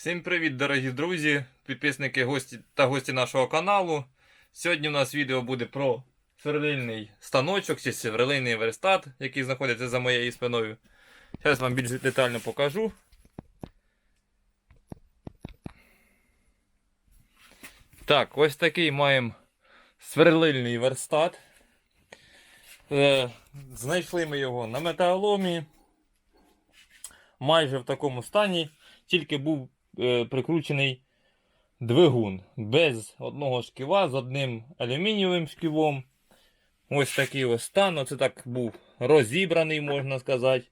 Всім привіт, дорогі друзі, підписники гості та гості нашого каналу. Сьогодні у нас відео буде про сверлильний станочок чи сверлильний верстат, який знаходиться за моєю спиною. Зараз вам більш детально покажу. Так, ось такий маємо сверлильний верстат. Е, знайшли ми його на металоломі. Майже в такому стані, тільки був прикручений двигун без одного шківа з одним алюмінієвим шківом. Ось такий ось стан. Оце так був розібраний, можна сказати.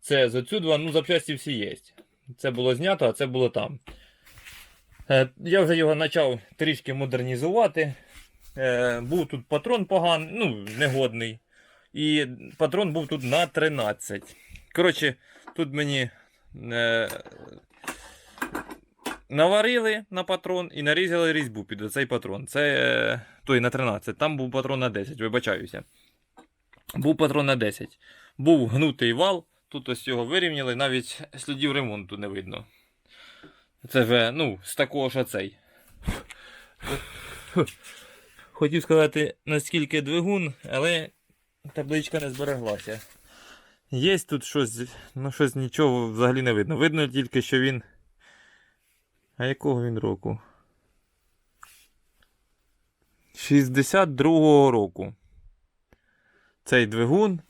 Це з оцю два, ну, запчасті всі є. Це було знято, а це було там. Е, я вже його почав трішки модернізувати. Е, був тут патрон поганий, ну, негодний. І патрон був тут на 13. Коротше, тут мені е, наварили на патрон і нарізали різьбу під цей патрон. Це е, той на 13. Там був патрон на 10, вибачаюся. Був патрон на 10. Був гнутий вал. Тут ось його вирівняли, навіть слідів ремонту не видно. Це вже, ну, з такого ж цей. Хотів сказати, наскільки двигун, але табличка не збереглася. Є тут щось, ну щось нічого взагалі не видно. Видно тільки, що він. А якого він року? 62-го року. Цей двигун.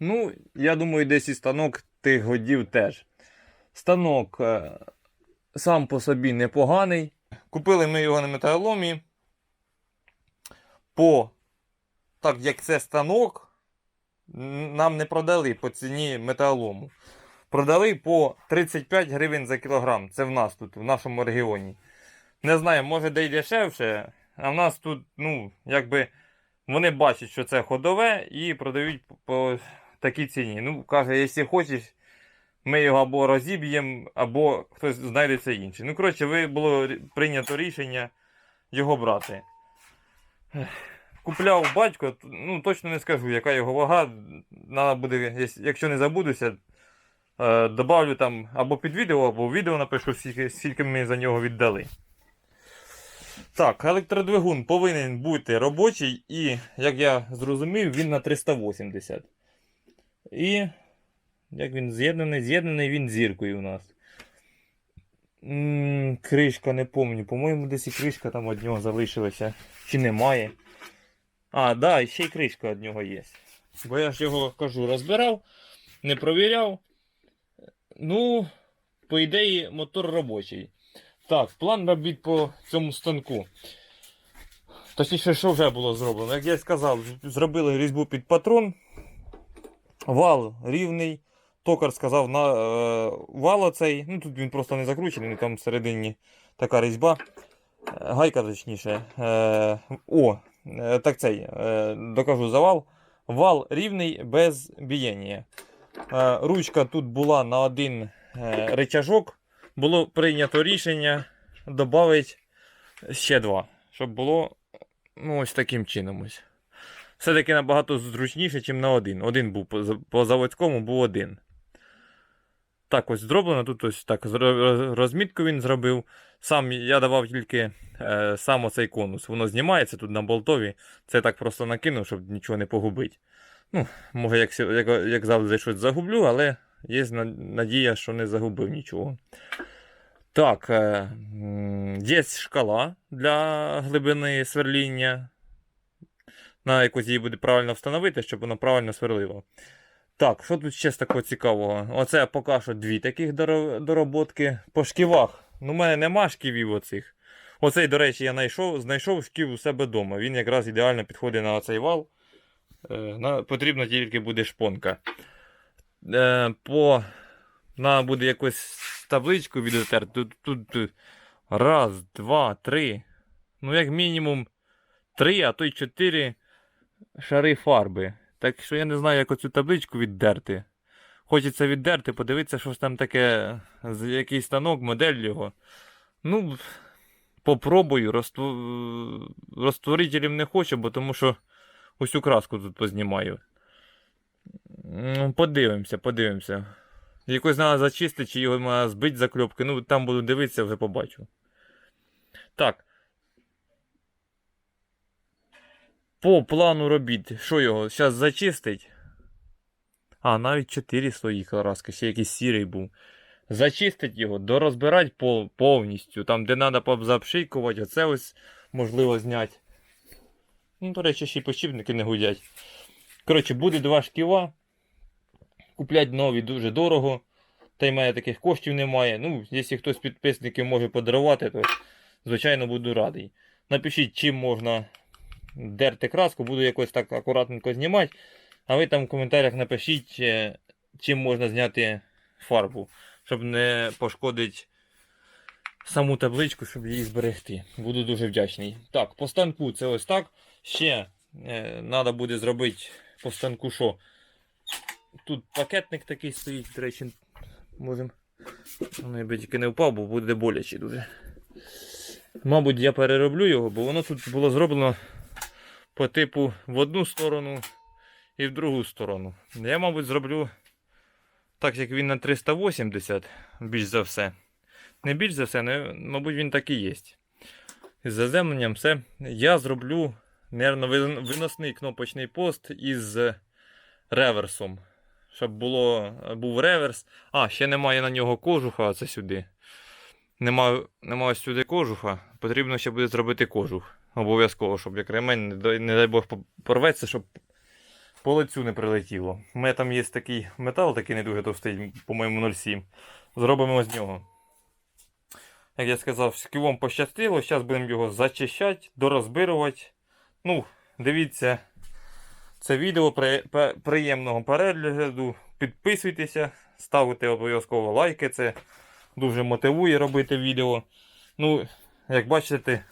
Ну, я думаю, десь і станок тих годів теж. Станок е, сам по собі непоганий. Купили ми його на металоломі. По, так як це станок, нам не продали по ціні металолому. Продали по 35 гривень за кілограм. Це в нас тут, в нашому регіоні. Не знаю, може де й дешевше. А в нас тут, ну, якби вони бачать, що це ходове, і продають по- такій ціні. Ну, каже, якщо хочеш, ми його або розіб'ємо, або хтось знайдеться інший. Ну, коротше, було прийнято рішення його брати. Купляв батько, ну точно не скажу, яка його вага. Надо буде, якщо не забудуся, добавлю там або під відео, або в відео напишу, скільки, ми за нього віддали. Так, електродвигун повинен бути робочий і, як я зрозумів, він на 380. І як він з'єднаний? З'єднаний він зіркою у нас. М, кришка не пам'ятаю. По-моєму, десь і кришка там від нього залишилася. Чи немає. А, да, ще й кришка від нього є. Бо я ж його кажу, розбирав, не провіряв. Ну, по ідеї, мотор робочий. Так, план робіт по цьому станку. Точніше, що вже було зроблено. Як я сказав, зробили різьбу під патрон. Вал рівний. Токар сказав на е, вал оцей. Ну тут він просто не закручений, там всередині така різьба. Е, Гайка, точніше. Е, о, е, так цей. Е, докажу за вал. Вал рівний без бієння. Е, ручка тут була на один е, речажок. Було прийнято рішення додати ще два. Щоб було ну, ось таким чином. Все-таки набагато зручніше, ніж на один. Один був по, по заводському, був один. Так ось зроблено. Тут ось так розмітку він зробив. Сам я давав тільки е, сам оцей конус. Воно знімається тут на болтові. Це так просто накинув, щоб нічого не погубити. Ну, може, як, як, як завжди щось загублю, але є надія, що не загубив нічого. Так, е, є шкала для глибини сверління. На якось її буде правильно встановити, щоб воно правильно сверлило. Так, що тут ще з такого цікавого? Оце поки що дві таких доро- дороботки. По шківах. Ну, у мене нема шківів оцих. Оцей, до речі, я знайшов, знайшов шків у себе вдома. Він якраз ідеально підходить на цей вал. Е, на, потрібна тільки буде шпонка. Е, по, на буде якусь табличку відотерти. Тут, тут, тут раз, два, три. Ну, як мінімум, три, а то й чотири шари фарби. Так що я не знаю, як оцю табличку віддерти. Хочеться віддерти, подивитися, що ж там таке, з який станок, модель його. Ну, попробую. Розтво... Розтворителем не хочу, бо тому що усю краску тут познімаю. М, Подивимося, подивимося. Якось треба зачистити, чи його треба збити закльопки. Ну, там буду дивитися, вже побачу. Так. По плану робіт, що його? Зараз зачистить. А, навіть 4 слої краски, ще якийсь сірий був. Зачистить його, дорозбирати повністю. Там, де треба запшикувати, оце ось можливо зняти. Ну, до речі, ще й почіпники не гудять. Коротше, буде два шківа. Куплять нові дуже дорого. Та й мене таких коштів немає. Ну, якщо хтось з підписників може подарувати, то звичайно буду радий. Напишіть, чим можна дерти краску, буду якось так акуратненько знімати. А ви там в коментарях напишіть, е, чим можна зняти фарбу, щоб не пошкодити саму табличку, щоб її зберегти. Буду дуже вдячний. Так, по станку це ось так. Ще треба буде зробити по станку що? Тут пакетник такий стоїть, до речі, можемо. Ну, я би тільки не впав, бо буде боляче дуже. Мабуть, я перероблю його, бо воно тут було зроблено по типу в одну сторону і в другу сторону. Я, мабуть, зроблю так, як він на 380, більш за все. Не більш за все, але, мабуть, він так і є. Із заземленням все. Я зроблю, мабуть, виносний кнопочний пост із реверсом. Щоб було, був реверс. А, ще немає на нього кожуха, а це сюди. Нема, нема сюди кожуха. Потрібно ще буде зробити кожух. Обов'язково, щоб як ремень, не дай, Бог, порветься, щоб по лицю не прилетіло. У мене там є такий метал, такий не дуже товстий, по-моєму, 0,7. Зробимо з нього. Як я сказав, шківом пощастило, зараз будемо його зачищати, дорозбирувати. Ну, дивіться це відео при, при- приємного перегляду. Підписуйтеся, ставте обов'язково лайки. Це дуже мотивує робити відео. Ну, як бачите,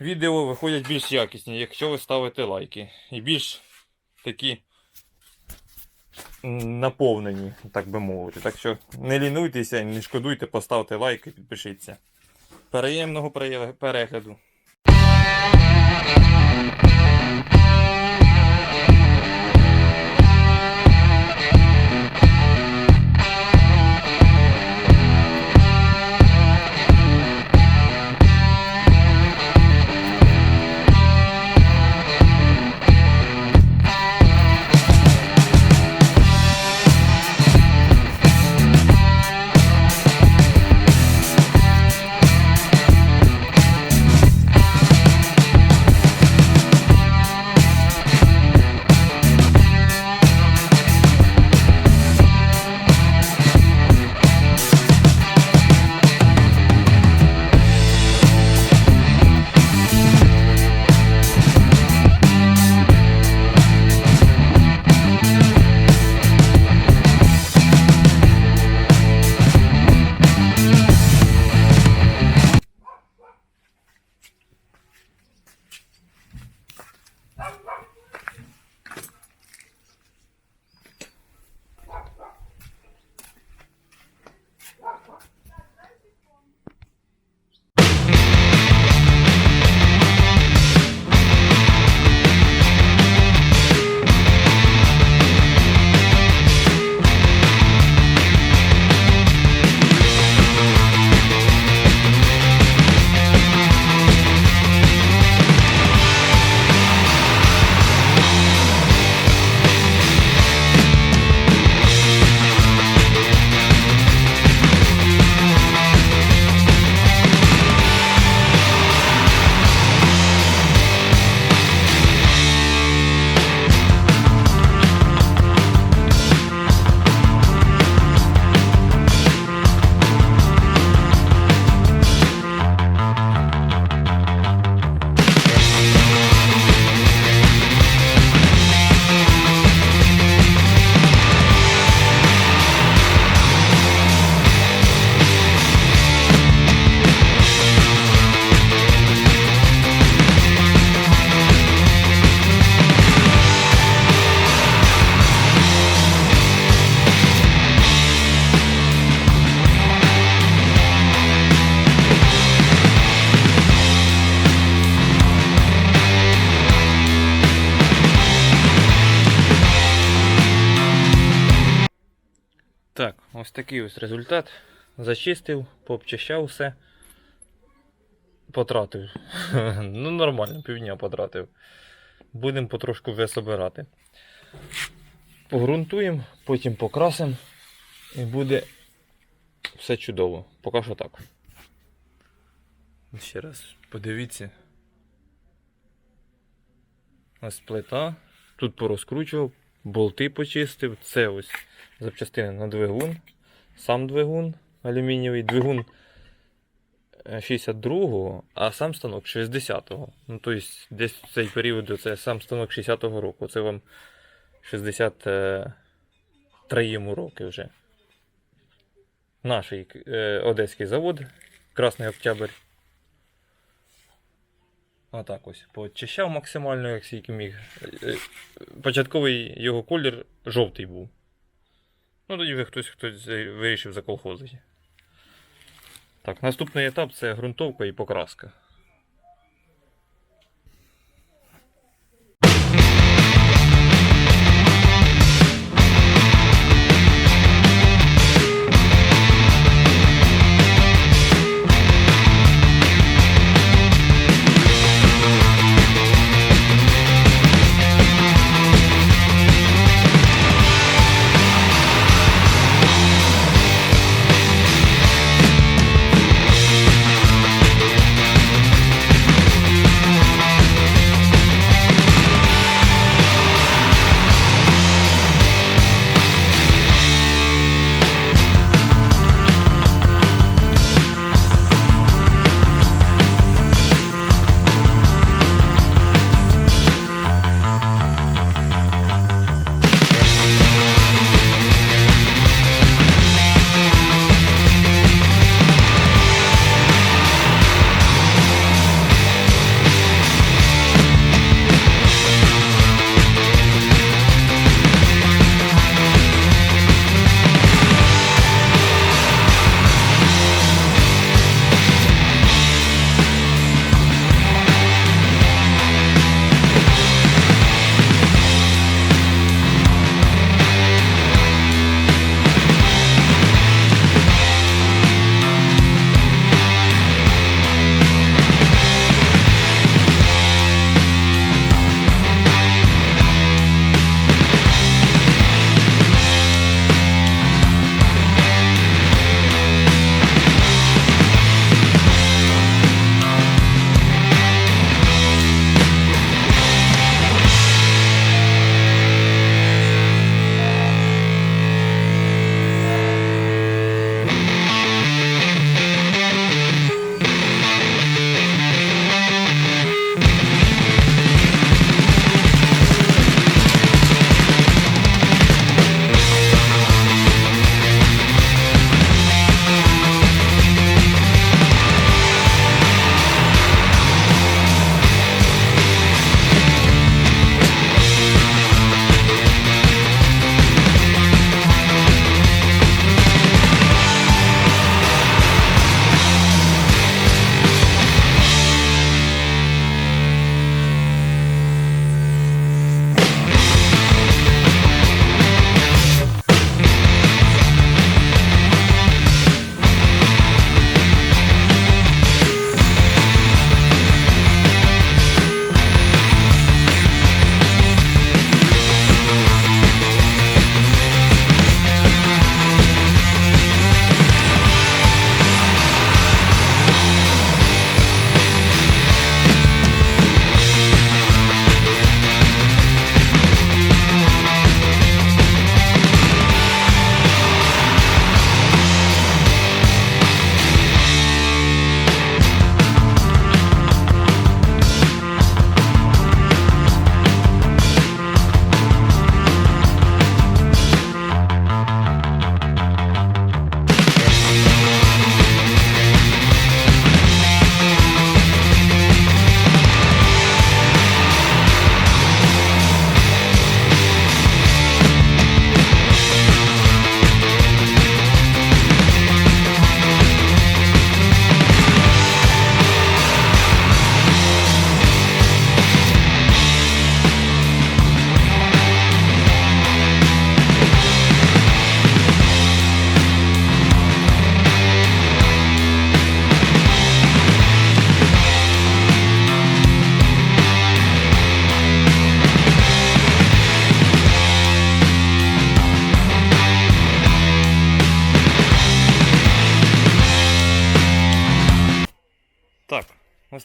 відео виходять більш якісні, якщо ви ставите лайки. І більш такі наповнені, так би мовити. Так що не лінуйтеся, не шкодуйте, поставте лайк і підпишіться. Приємного Thank you. Перегляду. ось такий ось результат. Зачистив, пообчищав все. Потратив. ну, нормально, півдня потратив. Будемо потрошку вже собирати. Погрунтуємо, потім покрасимо і буде все чудово. Поки що так. Ще раз подивіться. Ось плита. Тут порозкручував, болти почистив. Це ось запчастини на двигун. Сам двигун алюмінієвий. Двигун е, 62-го, а сам станок 60-го. Ну, тобто, десь в цей період це сам станок 60-го року. Це вам 63 йому роки вже. Наш е, одеський завод, Красний Октябрь. Отак ось. Почищав максимально, як скільки міг. Е, Початковий його колір жовтий був. Ну, тоді вже хтось, хтось вирішив заколхозити. Так, наступний етап це ґрунтовка і покраска.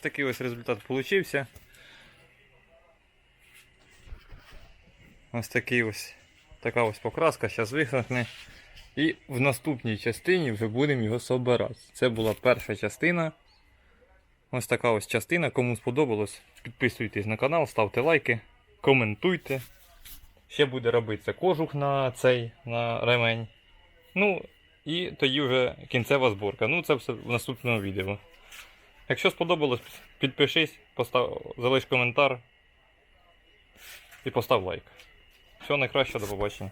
Такий ось результат получився. Ось такий ось така ось покраска, зараз висохне. І в наступній частині вже будемо його собирати. Це була перша частина. Ось така ось частина. Кому сподобалось, підписуйтесь на канал, ставте лайки, коментуйте. Ще буде робитися кожух на цей на ремень. Ну, і тоді вже кінцева зборка. Ну, це все в наступному відео. Якщо сподобалось, підпишись, постав, залиш коментар і постав лайк. Всього найкращого, до побачення.